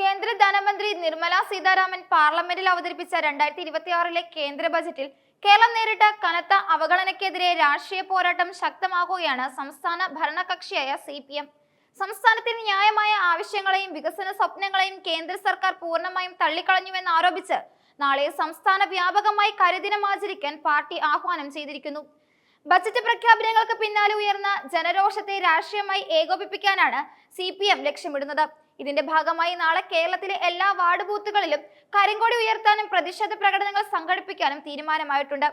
കേന്ദ്ര ധനമന്ത്രി നിർമ്മല സീതാരാമൻ പാർലമെന്റിൽ അവതരിപ്പിച്ച രണ്ടായിരത്തി ഇരുപത്തിയാറിലെ കേന്ദ്ര ബജറ്റിൽ കേരളം നേരിട്ട കനത്ത അവഗണനയ്ക്കെതിരെ രാഷ്ട്രീയ പോരാട്ടം ശക്തമാക്കുകയാണ് സംസ്ഥാന ഭരണകക്ഷിയായ സി പി എം. സംസ്ഥാനത്തിന് ന്യായമായ ആവശ്യങ്ങളെയും വികസന സ്വപ്നങ്ങളെയും കേന്ദ്ര സർക്കാർ പൂർണമായും തള്ളിക്കളഞ്ഞുവെന്ന് ആരോപിച്ച് നാളെ സംസ്ഥാന വ്യാപകമായി കരിദിനം ആചരിക്കാൻ പാർട്ടി ആഹ്വാനം ചെയ്തിരിക്കുന്നു. ബജറ്റ് പ്രഖ്യാപനങ്ങൾക്ക് പിന്നാലെ ഉയർന്ന ജനരോഷത്തെ രാഷ്ട്രീയമായി ഏകോപിപ്പിക്കാനാണ് സി ലക്ഷ്യമിടുന്നത്. ഇതിന്റെ ഭാഗമായി നാളെ കേരളത്തിലെ എല്ലാ വാർഡ് ബൂത്തുകളിലും കരിങ്കൊടി ഉയർത്താനും പ്രതിഷേധ പ്രകടനങ്ങൾ സംഘടിപ്പിക്കാനും തീരുമാനമായിട്ടുണ്ട്.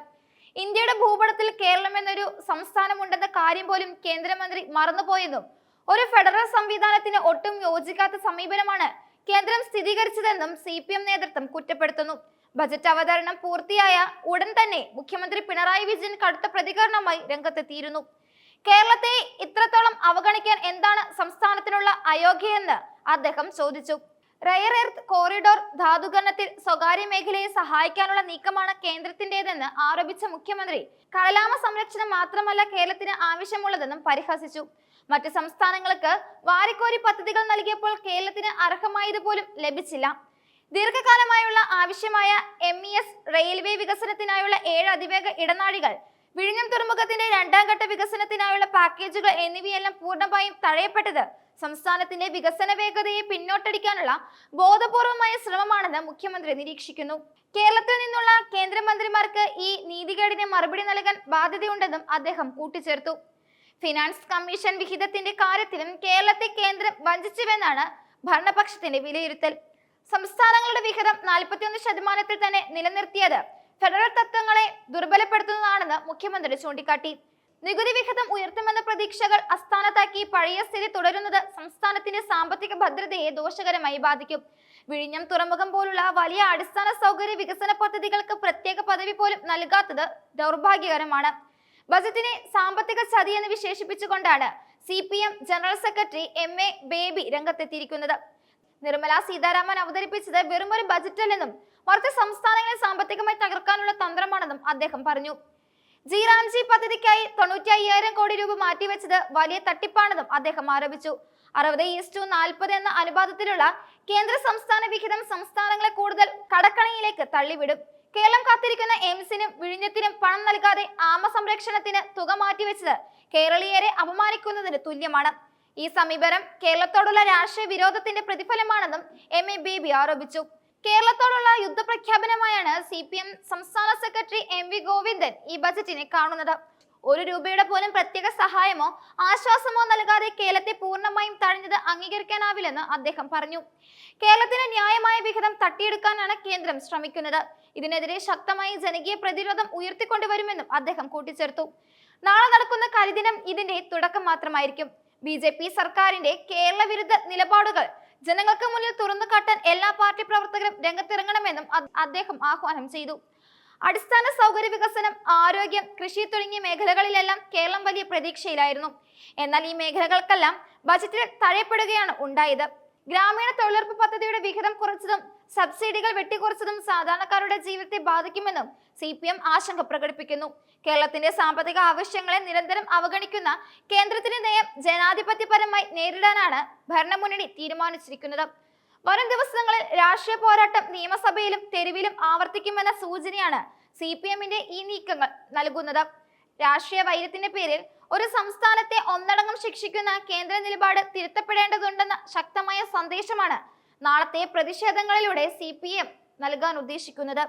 ഇന്ത്യയുടെ ഭൂപടത്തിൽ കേരളം എന്നൊരു സംസ്ഥാനമുണ്ടെന്ന കാര്യം പോലും കേന്ദ്രമന്ത്രി മറന്നുപോയെന്നും ഒരു ഫെഡറൽ സംവിധാനത്തിന് ഒട്ടും യോജിക്കാത്ത സമീപനമാണ് കേന്ദ്രം സ്ഥിരീകരിച്ചതെന്നും സി പി എം നേതൃത്വം കുറ്റപ്പെടുത്തുന്നു. ബജറ്റ് അവതരണം പൂർത്തിയായ ഉടൻ തന്നെ മുഖ്യമന്ത്രി പിണറായി വിജയൻ കടുത്ത പ്രതികരണവുമായി രംഗത്തെത്തിയിരുന്നു. കേരളത്തെ ഇത്രത്തോളം അവഗണിക്കാൻ എന്താണ് സംസ്ഥാനത്തിനുള്ള അയോഗ്യയെന്ന് അദ്ദേഹം ചോദിച്ചു. റയർ എർത്ത് കോറിഡോർ ധാതുകരണത്തിൽ സ്വകാര്യ മേഖലയെ സഹായിക്കാനുള്ള നീക്കമാണ് കേന്ദ്രത്തിന്റേതെന്ന് ആരോപിച്ച മുഖ്യമന്ത്രി. കടലാമ സംരക്ഷണം മാത്രമല്ല കേരളത്തിന് ആവശ്യമുള്ളതെന്നും പരിഹസിച്ചു. മറ്റ് സംസ്ഥാനങ്ങൾക്ക് വാരിക്കോരി പദ്ധതികൾ നൽകിയപ്പോൾ കേരളത്തിന് അർഹമായതുപോലും ലഭിച്ചില്ല. ദീർഘകാലമായുള്ള ആവശ്യമായ എം ഇ എസ് റെയിൽവേ വികസനത്തിനായുള്ള ഏഴ് അതിവേഗ ഇടനാഴികൾ വിഴിഞ്ഞം തുറമുഖത്തിന്റെ രണ്ടാം ഘട്ട വികസനത്തിനായുള്ള പാക്കേജുകൾ എന്നിവയെല്ലാം പൂർണമായും തഴയപ്പെട്ടത് സംസ്ഥാനത്തിന്റെ വികസന വേഗതയെ പിന്നോട്ടടിക്കാനുള്ള ബോധപൂർവമായ ശ്രമമാണെന്ന് മുഖ്യമന്ത്രി നിരീക്ഷിക്കുന്നു. കേരളത്തിൽ നിന്നുള്ള കേന്ദ്രമന്ത്രിമാർക്ക് ഈ നീതികേടിന് മറുപടി നൽകാൻ ബാധ്യതയുണ്ടെന്നും അദ്ദേഹം കൂട്ടിച്ചേർത്തു. ഫിനാൻസ് കമ്മീഷൻ വിഹിതത്തിന്റെ കാര്യത്തിലും കേരളത്തെ കേന്ദ്രം വഞ്ചിച്ചുവെന്നാണ് ഭരണപക്ഷത്തിന്റെ വിലയിരുത്തൽ. സംസ്ഥാനങ്ങളുടെ വിഹിതം നാൽപ്പത്തിയൊന്ന് ശതമാനത്തിൽ തന്നെ നിലനിർത്തിയത് ഫെഡറൽ തത്വങ്ങളെ ദുർബലപ്പെടുത്തുന്നതാണെന്ന് മുഖ്യമന്ത്രി ചൂണ്ടിക്കാട്ടി. നികുതി വിഹിതം ഉയർത്തുമെന്ന പ്രതീക്ഷകൾ അസ്ഥാനത്താക്കി പഴയ സ്ഥിതി തുടരുന്നത് സംസ്ഥാനത്തിന്റെ സാമ്പത്തിക ഭദ്രതയെ ദോഷകരമായി ബാധിക്കും. വിഴിഞ്ഞം തുറമുഖം പോലുള്ള വലിയ അടിസ്ഥാന സൗകര്യ വികസന പദ്ധതികൾക്ക് പ്രത്യേക പദവി പോലും നൽകാത്തത് ദൗർഭാഗ്യകരമാണ്. ബജറ്റിനെ സാമ്പത്തിക ചതി എന്ന് വിശേഷിപ്പിച്ചുകൊണ്ടാണ് C P M general secretary M A Baby രംഗത്തെത്തിയിരിക്കുന്നത്. Nirmala Sitharaman അവതരിപ്പിച്ചത് വെറുമൊരു ബജറ്റല്ലെന്നും മറിച്ച് സംസ്ഥാനങ്ങളെ സാമ്പത്തികമായി തകർക്കാനുള്ള തന്ത്രമാണെന്നും അദ്ദേഹം പറഞ്ഞു. ജി റാംജി പദ്ധതിക്കായി തൊണ്ണൂറ്റി അയ്യായിരം കോടി രൂപ മാറ്റിവെച്ചത് വലിയ തട്ടിപ്പാണെന്നും അദ്ദേഹം ആരോപിച്ചു. അറുപത് ഈസ്റ്റു നാൽപ്പത് എന്ന അനുപാതത്തിലുള്ള കേന്ദ്ര സംസ്ഥാന വിഹിതം സംസ്ഥാനങ്ങളെ കൂടുതൽ കടക്കണിയിലേക്ക് തള്ളിവിടും. കേരളം കാത്തിരിക്കുന്ന എയിംസിനും വിഴിഞ്ഞത്തിനും പണം നൽകാതെ ആമ സംരക്ഷണത്തിന് തുക മാറ്റിവെച്ചത് കേരളീയരെ അപമാനിക്കുന്നതിന് തുല്യമാണ്. ഈ സമീപനം കേരളത്തോടുള്ള രാഷ്ട്രീയ വിരോധത്തിന്റെ പ്രതിഫലമാണെന്നും എം എ ബേബി ആരോപിച്ചു. കേരളത്തോടുള്ള യുദ്ധപ്രഖ്യാപനമായാണ് സി പി എം സംസ്ഥാന സെക്രട്ടറി എം വി ഗോവിന്ദൻ ഈ ബജറ്റിനെ കാണുന്നത്. ഒരു രൂപയുടെ പോലും പ്രത്യേക സഹായമോ ആശ്വാസമോ നൽകാതെ കേരളത്തെ പൂർണമായും തഴഞ്ഞത് അംഗീകരിക്കാനാവില്ലെന്ന് അദ്ദേഹം പറഞ്ഞു. കേരളത്തിന് ന്യായമായ വിഹിതം തട്ടിയെടുക്കാനാണ് കേന്ദ്രം ശ്രമിക്കുന്നത്. ഇതിനെതിരെ ശക്തമായി ജനകീയ പ്രതിരോധം ഉയർത്തിക്കൊണ്ടുവരുമെന്നും അദ്ദേഹം കൂട്ടിച്ചേർത്തു. നാളെ നടക്കുന്ന കരിദിനം ഇതിന്റെ തുടക്കം മാത്രമായിരിക്കും. ബി സർക്കാരിന്റെ കേരള വിരുദ്ധ നിലപാടുകൾ ജനങ്ങൾക്ക് മുന്നിൽ തുറന്നു കാട്ടാൻ എല്ലാ പാർട്ടി പ്രവർത്തകരും രംഗത്തിറങ്ങണമെന്നും അദ്ദേഹം ആഹ്വാനം ചെയ്തു. അടിസ്ഥാന സൗകര്യ വികസനം ആരോഗ്യം കൃഷി തുടങ്ങിയ മേഖലകളിലെല്ലാം കേരളം വലിയ പ്രതീക്ഷയിലായിരുന്നു. എന്നാൽ ഈ മേഖലകൾക്കെല്ലാം ബജറ്റിൽ തഴയപ്പെടുകയാണ് ഉണ്ടായത്. ഗ്രാമീണ തൊഴിലുറപ്പ് പദ്ധതിയുടെ വിഹിതം കുറച്ചതും സബ്സിഡികൾ വെട്ടിക്കുറച്ചതും സാധാരണക്കാരുടെ ജീവിതത്തെ ബാധിക്കുമെന്നും സി പി എം ആശങ്ക പ്രകടിപ്പിക്കുന്നു. കേരളത്തിന്റെ സാമ്പത്തിക ആവശ്യങ്ങളെ നിരന്തരം അവഗണിക്കുന്ന കേന്ദ്രത്തിന്റെ നയം ജനാധിപത്യപരമായി നേരിടാനാണ് ഭരണമുന്നണി തീരുമാനിച്ചിരിക്കുന്നത്. വരും ദിവസങ്ങളിൽ രാഷ്ട്രീയ പോരാട്ടം നിയമസഭയിലും തെരുവിലും ആവർത്തിക്കുമെന്ന സൂചനയാണ് സി പി എമ്മിന്റെ ഈ നീക്കങ്ങൾ നൽകുന്നത്. രാഷ്ട്രീയ വൈര്യത്തിന്റെ പേരിൽ ഒരു സംസ്ഥാനത്തെ ഒന്നടങ്കം ശിക്ഷിക്കുന്ന കേന്ദ്ര നിലപാട് തിരുത്തപ്പെടേണ്ടതുണ്ടെന്ന ശക്തമായ സന്ദേശമാണ് നാളത്തെ പ്രതിഷേധങ്ങളിലൂടെ സി പി എം നൽകാൻ ഉദ്ദേശിക്കുന്നത്.